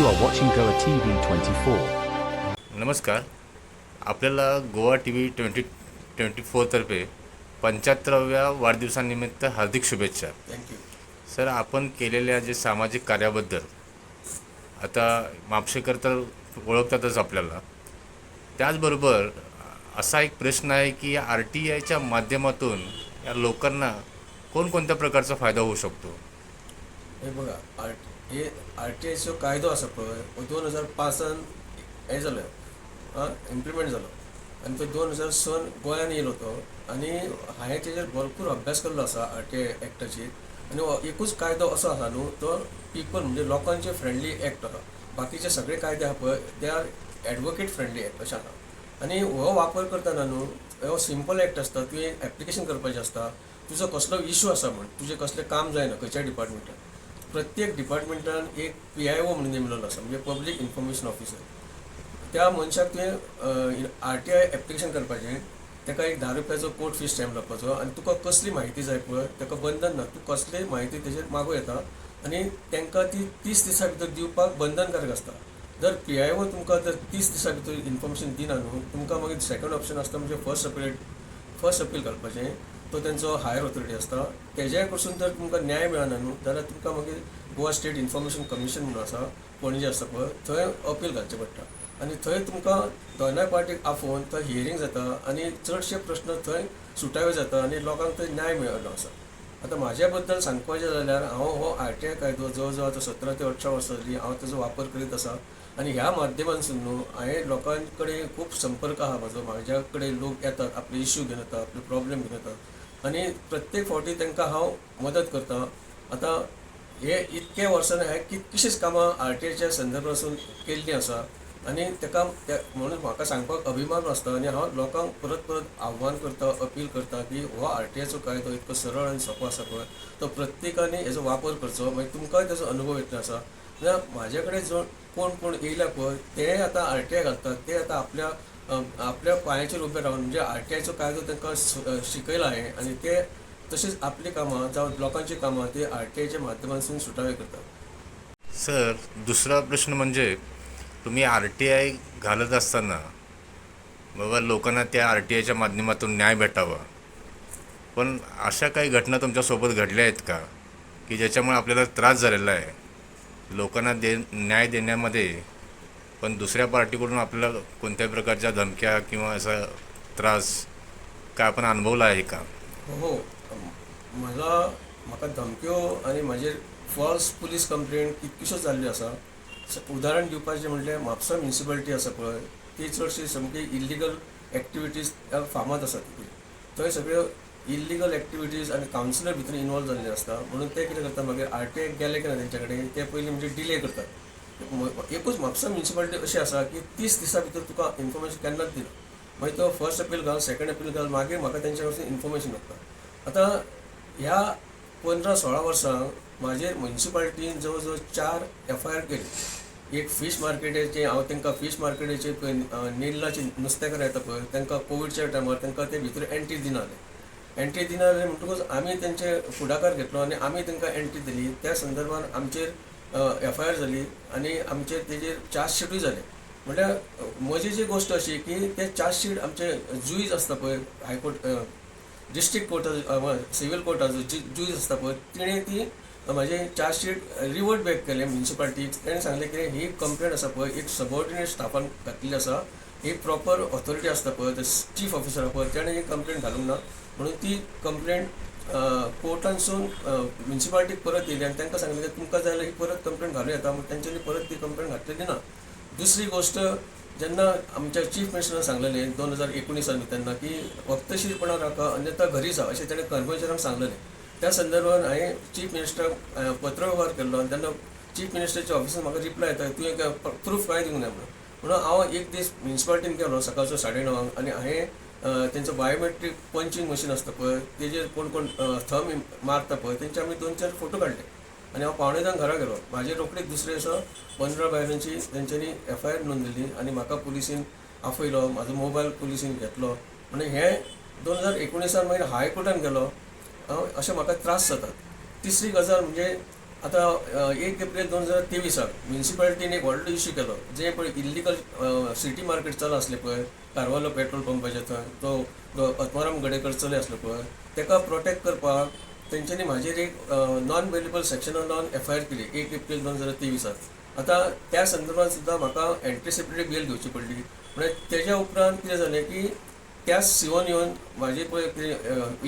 You are watching Goa TV 24. नमस्कार. आपल्याला Goa T V twenty twenty फोरतर्फे पंच्याहत्तराव्या वाढदिवसानिमित्त हार्दिक शुभेच्छा. थँक्यू सर आपण केलेल्या जे सामाजिक कार्याबद्दल आता मापशेकर तर ओळखतातच आपल्याला. त्याचबरोबर असा एक प्रश्न आहे की आर टी आयच्या माध्यमातून या लोकांना कोणकोणत्या प्रकारचा फायदा होऊ शकतो? हे बघा आर हे आर टी आयचो कायदो आसा पळय हो दोन हजार पांचान हें जालो इम्प्लिमेंट जालो आनी तो दोन हजार सन गोंयान येयलो तो आनी हांवें तेजेर भरपूर अभ्यास केल्लो आसा आर टी आय एक्टाचेर आनी एकूच कायदो असो आसा न्हू तो पिपल म्हणजे लोकांचे फ्रेंडली एक्ट आसा बाकीचे सगळे कायदे आहा पळय there are advocate friendly act अशें आसा आनी हो वापर करतना न्हू हो सिंपल एक्ट आसता तुवें एप्लिकेशन करपाचें आसता तुजो कसलो इश्यू आसा म्हण तुजें कसलें काम जायना खंयच्या डिपार्टमेंटान प्रत्येक डिपार्टमेंटान एक पी आय ओ म्हणून नेमलेलो आसा म्हणजे पब्लीक इन्फॉर्मेशन ऑफिसर त्या मनशाक तुवें आर टी आय एप्लिकेशन करपाचें ताका एक धा रुपयाचो कोर्ट फी स्टॅम्प लागपाचो आनी तुका कसली म्हायती जाय पळय ताका बंधन ना. तूं कसली म्हायती तेजेर मागूं येता आनी तांकां ती तीस दिसां भितर दिवपाक बंधनकारक आसता. जर पी आय ओ तुमकां जर तीस दिसां भितर इन्फॉर्मेशन दिना न्हू तुमकां मागीर सेकंड ऑप्शन आसता म्हणजे फर्स्ट अपील फर्स्ट अपील घालपाचें तो तेंचो हायर ऑथॉरिटी आसता तेज्याय कडसून जर तुमकां न्याय मेळना न्हू जाल्यार तुमकां मागीर गोवा स्टेट इन्फॉर्मेशन कमिशन म्हणून आसा पणजे आसा पळय थंय अपील घालचें पडटा. आनी थंय तुमकां दोनाय पार्टीक आफोवन थंय हियरींग जाता आनी चडशे प्रस्न थंय सुटावे जाता आनी लोकांक थंय न्याय मेळना आसा आतां म्हाज्या बद्दल सांगपाचें जाल्यार हांव हो आर टी आय कायदो जवळ जवळ आतां सतरा ते अठरा वर्सां जालीं हांव ताजो वापर करीत आसा. आनी ह्या माध्यमांतसून न्हू हांवें लोकां कडेन खूब संपर्क आहा म्हाजो म्हाज्या कडेन लोक येतात आपले इश्यू घेवन येतात आपले प्रॉब्लेम घेवन येतात. आनी प्रत्येक फावटी तांकां हांव मदत करतां. आतां हे इतके वर्सांनी हांवें कितकीशींच कामां आर टी आयच्या संदर्भासून केल्लीं आसा आनी ताका त्या म्हणून म्हाका सांगपाक अभिमान आसता आनी हांव लोकांक परत परत आव्हान करता अपील करता की हो आर टी आयचो कायदो इतको सरळ आनी सोंपो आसा पळय. तो प्रत्येकानी हेजो वापर करचो. मागीर तुमकांय तेजो अनुभव येतलो आसा. जाल्यार म्हाजे कडेन जो कोण कोण येयल्या पळय ते आतां आर टी आय घालतात. ते आतां आपल्या आपल्या पांयाचेर उबे रावन म्हणजे आर टी आयचं कायदो तांकां स- अ, शिकयला हांवें आनी ते तसेच आपली कामां जावं लोकांची कामां ते आर टी आयच्या माध्यमांतसून सुटावे करतात. सर दुसरा प्रश्न म्हणजे तुम्ही आर टी आय घालत असताना बाबा लोकांना त्या आर टी आयच्या माध्यमातून न्याय भेटावा. पण अशा काही घटना तुमच्यासोबत घडल्या आहेत का? की ज्याच्यामुळे आपल्याला त्रास झालेला आहे? लोकांना दे न्याय देण्यामध्ये पण दुसऱ्या पार्टीकडून आपल्याला कोणत्याही प्रकारच्या धमक्या किंवा असा त्रास काय आपण अनुभवला आहे का? हो, हो. म्हाका म्हाका धमक्यो आनी म्हाजेर फॉल्स पुलीस कंप्लेंट कितक्योश्योच जाल्ल्यो आसा उदाहरण दिवपाचें म्हणल्यार म्हापसा म्युनिसिपालिटी आसा पळय. ती चडशी सामकी इल्लिगल एक्टिविटीज फामाद आसा तितून थंय सगळ्यो इल्लिगल एक्टिविटीज आनी कावन्सिलर भितर इनवॉल्व जाल्ले आसता म्हणून ते कितें करता मागीर आर टी आय गेले की ना तेंच्या कडेन ते पयलीं म्हणजे डिले करतात. एकूच म्हापसा म्युनिसिपालिटी अशी आसा की तीस दिसां भितर तुका इन्फॉर्मेशन केन्नाच दिना मागीर तो फर्स्ट अपील घाल सेकंड अपील घाल मागीर म्हाका तेंच्या कडसून इन्फॉर्मेशन मेळटा आतां ह्या पंदरा सोळा वर्सां म्हाजेर म्युनिसिपालिटीन जवळ जवळ चार एफ आय आर केली. एक फीश मार्केटाचे हांव तांकां फीश मार्केटाचे पळय नेल्लाचे नुस्तेकार येता पळय तांकां कोविडच्या टायमार तांकां ते भितर एंट्री दिनाले एंट्री दिनाले म्हणटकूच आमी तेंचे फुडाकार घेतलो आनी आमी तांकां एंट्री दिली. त्या संदर्भान आमचेर एफ आय आर जाली आनी आमचे तेजेर चार्जशीटूय जालें म्हटल्यार म्हजी जी गोश्ट अशी की ते चार्जशीट आमचे जुईज आसता पळय हायकोर्ट डिस्ट्रिक्ट कोर्टाचो सिव्हिल कोर्टाचो जी जुईज आसता पळय तिणें ती म्हाजे चार्जशीट रिवर्ट बॅक केलें म्युनिसिपालिटीक ताणें सांगलें की ही कंप्लेंट आसा पळय एक सबऑर्डिनेट स्टाफान घातलेली आसा ही प्रॉपर ऑथॉरिटी आसता पळय ते चीफ ऑफिसर पळय ताणें ही कंप्लेंट घालूंक ना म्हणून ती कंप्लेंट कोर्टानसून म्युन्सिपाल्टीक परत येयली आनी तांकां सांगलें की तुमकां जाय जाल्यार ही परत कंप्लेन घालूं येता म्हणून तेंच्यांनी परत ती कंप्लेन घातलेली ना. दुसरी गोश्ट जेन्ना आमच्या चीफ मिनिस्टरान सांगलेले दोन हजार एकोणीसांनी तेन्ना की वक्तशीरपणा राखा अन्यथा घरी जा अशें ताणें कर्मचाऱ्यांक सांगलेलें त्या संदर्भान हांवें चीफ मिनिस्टराक पत्रव्यवहार केल्लो आनी तेन्ना चीफ मिनिस्टरच्या ऑफिसान म्हाका रिप्लाय येता तुवें प्रूफ कांय दिवंक ना म्हणून? म्हणून हांव एक दीस म्युन्सिपाल्टीन गेलो सकाळचो साडे णवांक आनी हांवें तेंचो बायोमेट्रीक पंचिंग मशीन आसता पळय तेजेर कोण कोण थंब मारता पळय तेंचे आमी दोन चार फोटो काडले आनी हांव पावणे घरा गेलो म्हाजे रोखडीच दुसरे दिसा पंदरा बायलांची तेंच्यांनी एफ आय आर नोंदली आनी म्हाका पुलिसीन आफयलो म्हाजो मोबायल पुलिसीन घेतलो. म्हणजे हे दोन हजार एकोणिसान मागीर हायकोर्टान गेलो. हांव अशे म्हाका त्रास जातात. तिसरी गजाल म्हणजे आता एक एप्रिल दोन हजार तेवीसाक म्युन्सिपालिटीने एक व्हडलो इश्यू केलो जे पळय इल्लिगल सिटी मार्केट चल आसले पळय कारवालो पेट्रोल पंपाचे थंय तो तो पद्माराम गडेकर चले आसलो पळय ताका प्रोटेक्ट करपाक तेंच्यांनी म्हाजेर एक नॉन वेलेबल सेक्शनान नॉन एफ आय आर केली एक एप्रिल दोन हजार तेविसाक आता त्या संदर्भात सुद्दां म्हाका एंट्रिसिपेटरी बेल घेवची पडली. म्हणजे तेज्या उपरांत कितें जालें की त्या सिवोन येवन म्हाजे पळय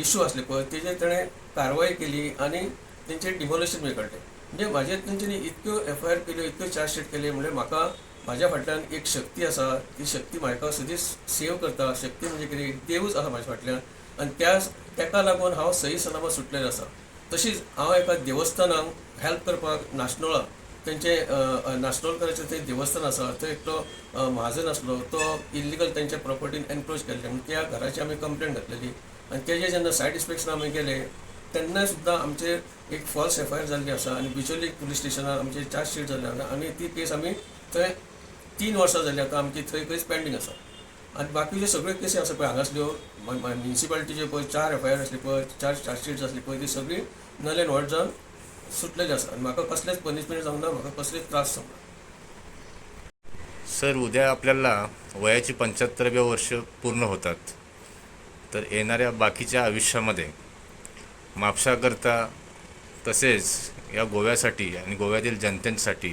इश्यू आसले पळय तेजेर ताणें कारवाय केली आनी तेंचे डिमोलेशन बी काडलें म्हणजे म्हाजे तेंच्यांनी इतक्यो एफ आय आर केल्यो इतक्यो चार्जशीट केले म्हणजे म्हाका म्हाज्या फाटल्यान एक शक्ती आसा ती शक्ती म्हाका सदींच सेव करता शक्ती म्हणजे कितें देवूच आसा म्हाज्या फाटल्यान. आनी त्या तेका लागून हांव सही सलामत सुटलेलें आसा. तशीच हांव एका देवस्थानाक हेल्प करपाक नाशनोळा तेंचे नाशनोलकरांचें थंय देवस्थान आसा थंय एकटो अ, महाजन आसलो तो इल्लिगल तेंच्या प्रॉपर्टीन एनक्रोच केल्ले. म्हणून त्या घराची आमी कंप्लेन घातलेली. आनी तेजे जेन्ना सायड इन्स्पेक्शन आमी गेले तेन्ना सुद्दां आमचे एक फॉल्स एफ आय आर जाल्ली आसा आनी बिचोली पुलीस स्टेशनार आमची चार्जशीट जाल्ली आसा आनी ती केस आमी थंय तीन वर्सां जाली आतां आमची थंय केस पेंडींग आसा आनी बाकीच्यो सगळ्यो केसी आसा पळय हांगासल्यो. म्युन्सिपालिटीच्यो पळय चार एफ आय आर आसली पळय चार चार्जशीट्स आसली पळय ती सगळी नल व्हड जावन सुटलेली आसा आनी म्हाका कसलेच पनिशमेंट जावंक ना म्हाका कसलेच त्रास जावंक ना. सर उद्या आपल्याला वयाची पंच्याहत्तराव्या वर्ष पूर्ण होतात. तर येणाऱ्या बाकीच्या आयुष्यामध्ये म्हापशाकरता तसेच या गोव्यासाठी आणि गोव्यातील जनतेसाठी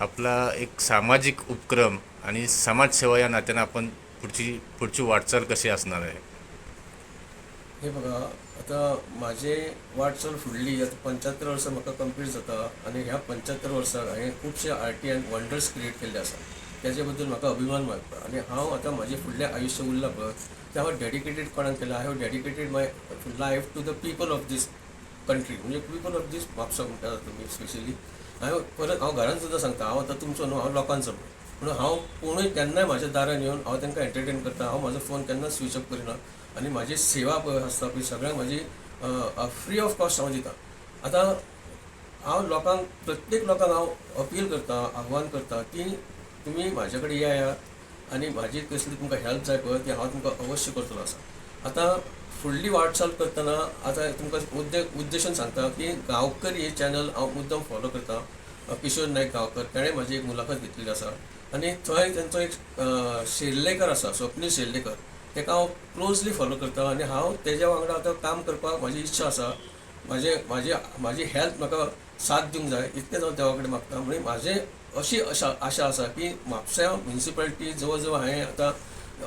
आपला एक सामाजिक उपक्रम आणि समाजसेवा या नात्यानं आपण पुढची पुढची वाटचाल कशी असणार आहे? हे बघा आता माझे वाटचाल फुडली आता पंच्याहत्तर वर्सां म्हाका कंप्लीट जाता आनी ह्या पंच्याहत्तर वर्साक हांवें खुबशे आर्टीआन वंडर्स क्रिएट केल्ले आसा त्याच्याबद्दल बद्दल म्हाका अभिमान वाटता. आनी हांव आतां म्हजें फुडलें आयुश्य उरलां पळय तें हांव डेडिकेटेड कोणाक केलां? हांव dedicated my life to the people of this country म्हणजे पीपल ऑफ दीस म्हापसा म्हणटा तुमी स्पेशली हांवें परत हांव घरान सुद्दां सांगता हांव आतां तुमचो न्हू हांव लोकांचो म्हणून म्हणून हांव कोणूय केन्नाय म्हाज्या दारान येवन हांव तांकां एंटरटेन करता हांव म्हाजो फोन केन्ना स्विच ऑफ करिना. आनी म्हाजी सेवा पळय आसता पळय सगळ्यांक म्हाजी फ्री ऑफ कॉस्ट हांव दिता. आतां हांव लोकांक प्रत्येक लोकांक हांव अपील करता आव्हान करता की तुमी म्हाजे कडेन येयात आनी म्हाजी कसली तुमकां हेल्प जाय पळय ती हांव तुमकां अवश्य करतलो आसा आतां फुडली वाटचाल करतना आतां तुमकां उद्दे उद्देशान सांगता की गांवकरी हे चॅनल हांव मुद्दम फॉलो करता. किशोर नायक गांवकर ताणें म्हाजी एक मुलाखत घेतलेली आसा. आनी थंय तांचो एक अ, शेर्लेकर आसा स्वप्नील शेर्लेकर. ताका हांव क्लोजली फॉलो करता आनी हांव तेज्या वांगडा आतां काम करपाक म्हाजी इच्छा आसा. म्हाजे म्हाजी म्हाजी हेल्थ म्हाका साथ दिवंक जाय. इतकेंच हांव देवा कडेन मागता. म्हणजे म्हाजें अशी अशा आशा आसा की म्हापसा म्युन्सिपालिटी जवळ जवळ हांवें आतां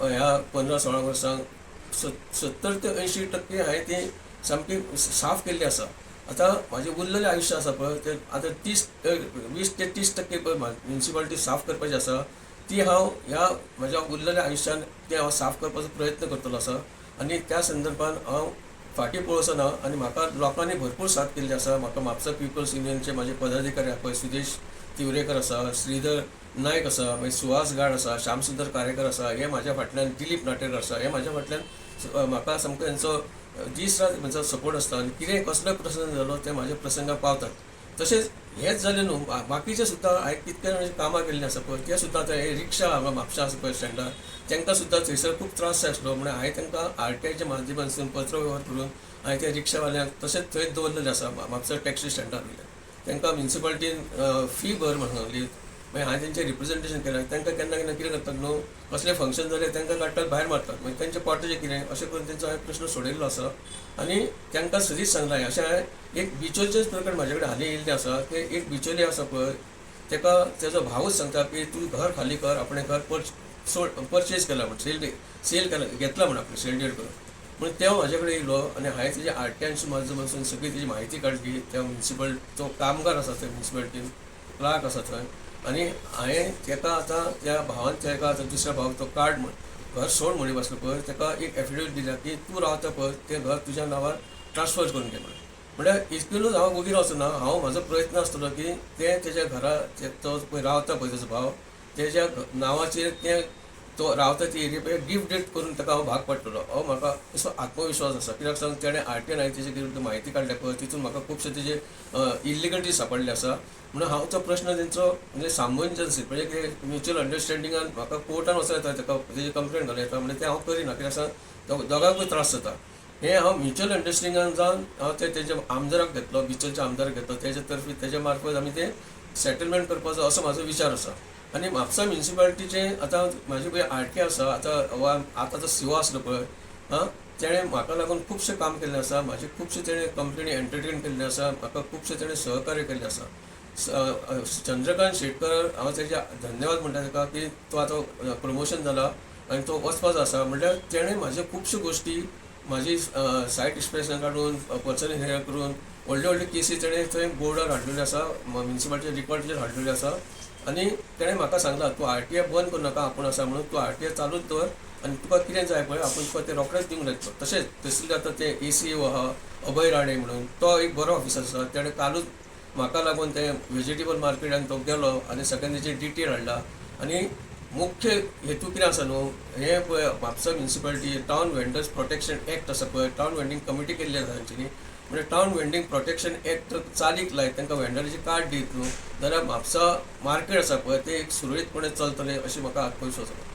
ह्या पंदरा सोळा वर्सांक सत्तर ते अंयशीं टक्के हांवें ती सामकी साफ केल्ली आसा आतां म्हाजें उरलेलें आयुश्य आसा पळय तें आतां तीस वीस ते तीस टक्के पळय म्युन्सिपालिटी साफ करपाची आसा ती हांव ह्या म्हज्या उरलेल्या आयुश्यान तें हांव साफ करपाचो प्रयत्न करतलो आसा आनी त्या संदर्भान हांव फाटीं पळोवचना आनी म्हाका लोकांनी भरपूर साथ केल्ली आसा म्हाका म्हापसा पिपल्स युनियनचे म्हाजे पदाधिकारी आसा पळय सुदेश तिवरेकर आसा श्रीधर नायक आसा मागीर म्हणजे सुहास गाड आसा श्यामसुंदर कारेकर आसा हे म्हाज्या फाटल्यान दिलीप नाटेकर आसा हे म्हाज्या फाटल्यान म्हाका सामको हेंचो दीस रात म्हजो सपोर्ट आसता आनी कितें कसलोय प्रसंग जालो ते म्हाज्या प्रसंगाक पावतात. तशेंच हेंच जालें न्हू बाकीचे सुद्दां हांवें कितके कामां केल्लीं आसा पळय ते सुद्दां आतां हे रिक्षा हांगा म्हापशा आसा पळय स्टँडार तांकां सुद्दां थंयसर खूब त्रास जाय आसलो म्हणून हांवें तांकां आर टी आयच्या माध्यमांतसून पत्र व्यवहार करून हांवें त्या रिक्षावाल्यांक तशेंच थंय दवरलेलें आसा म्हापसा टॅक्सी स्टँडार वयल्यान तांकां म्युन्सिपाल्टीन फी भर म्हणली मागीर म्हणजे हांवें तेंचें रिप्रेझेंटेशन केलें. तांकां केन्ना केन्ना कितें करतात न्हू कसलें फंक्शन जालें तांकां काडटात भायर मारतात. मागीर तेंचें पोटाचें कितें अशें करून तेंचो हांवें प्रश्न सोडयल्लो आसा आनी तांकां सदींच सांगलां अशें हांवें एक बिचोलचेच प्रकरण म्हाजे कडेन हालीं येयल्लें आसा की एक बिचोली आसा पळय ताका तेजो भावूच सांगता की तूं घर खाली कर आपणें घर पर्च सोड परचेज केला म्हण सेल सेल केला घेतला म्हण आपणें सेल डेड करून. म्हणून तेव्हा म्हाजे कडेन येयलो आनी हांवें तेजे आरटीआयशी म्हाजो बसून सगळी तेजी म्हायती काडली त्या म्युन्सिपल तो कामगार आसा थंय म्युन्सिपालिटीन क्लार्क आसा थंय आनी हांवें ताका आतां त्या भावान ताका आतां दुसऱ्या भावाक तो कार्ड म्हण घर सोड म्हणून बसलो पळय ताका एक एफिडेवीट दिला की तूं रावता पळय तें घर तुज्या नांवार ट्रान्सफर करून घे म्हणून म्हणल्यार इतकेलूच हांव वोगी रावचो ना हांव म्हाजो प्रयत्न आसतलो की तें तेज्या घरा तो पळय रावता पळय तेजो भाव तेज्या नांवाचेर तें तो रावता ती एरिया गिफ्ट डेट करून ताका हांव भाग पडटलो हो म्हाका असो आत्मविश्वास आसा कित्याक सांग तेणें आर टी एन आय तेजे विरुद्ध म्हायती काडल्या पळय तितून म्हाका खुबशे तेजे इलिगलिटी सांपडले आसा म्हणून हांव तो प्रश्न तेंचो म्हणजे सामंजस्य म्हणजे कितें म्युच्युअल अंडरस्टँडिंगान म्हाका कोर्टान वचूं येता ताका तेजी कंप्लेन घालूं येता म्हणजे तें हांव करिना कित्याक सांग दोगांकूय त्रास जाता हे हांव म्युच्युअल अंडरस्टँडिंगान जावन हांव ते तेजे आमदाराक घेतलो बिचोलच्या आमदाराक घेतलो तेजे तर्फी तेजे मार्फत आमी ते सेटलमेंट करपाचो असो म्हाजो विचार आसा आनी म्हापसा म्युन्सिपाल्टीचे आतां म्हाजे पळय आर टी आसा आतां वा आतां जो आसलो पळय. हां? तेणें म्हाका लागून खुबशें काम केल्लें आसा म्हाजे खुबशे तेणें कंप्लेनी एंटरटेन केल्ले आसा म्हाका खुबशे तेणें सहकार्य केल्लें आसा चंद्रकांत शेटकर हांव तेजे धन्यवाद म्हणटा ताका की तो आतां प्रमोशन जाला आनी तो वचपाचो आसा म्हणल्यार तेणें म्हाज्यो खुबश्यो गोश्टी म्हाजी सायट एक्सप्रेशन काडून पर्सनल हें करून व्हडल्यो व्हडले केसी तेणें थंय बोर्डार हाडलेल्यो आसा म्युन्सिपालिटी रिकॉर्डचेर हाडलेल्यो आसा आनी तेणें म्हाका सांगलां तूं आर टी आय बंद करूं नाका आपूण आसा म्हणून तूं आर टी आय चालूच दवर आनी तुका कितें जाय पळय आपूण तुका तें रोखडेंच दिवंक जाय तशेंच तहसीलदार आतां ते ए सी ओ आहा अभय राणे म्हणून तो एक बरो ऑफिसर आसा तेणें कालूच म्हाका लागून ते व्हेजिटेबल मार्केटान तो गेलो आनी सगळ्यांनी तेजेर डिटेल हाडला. आनी मुख्य हेतू कितें आसा न्हू हे पळय Mapusa municipality town vendors protection act आसा पळय. टावन वेंडींग कमिटी केल्ली आसा तांच्यानी म्हणजे टावन वेंडींग प्रोटेक्शन एक्ट चालीक लायत तांकां वेंडराची कार्ड दित न्हू जाल्यार म्हापसा मार्केट आसा पळय ते एक सुरळीतपणे चलतले अशी म्हाका आत्मविश्वास आसा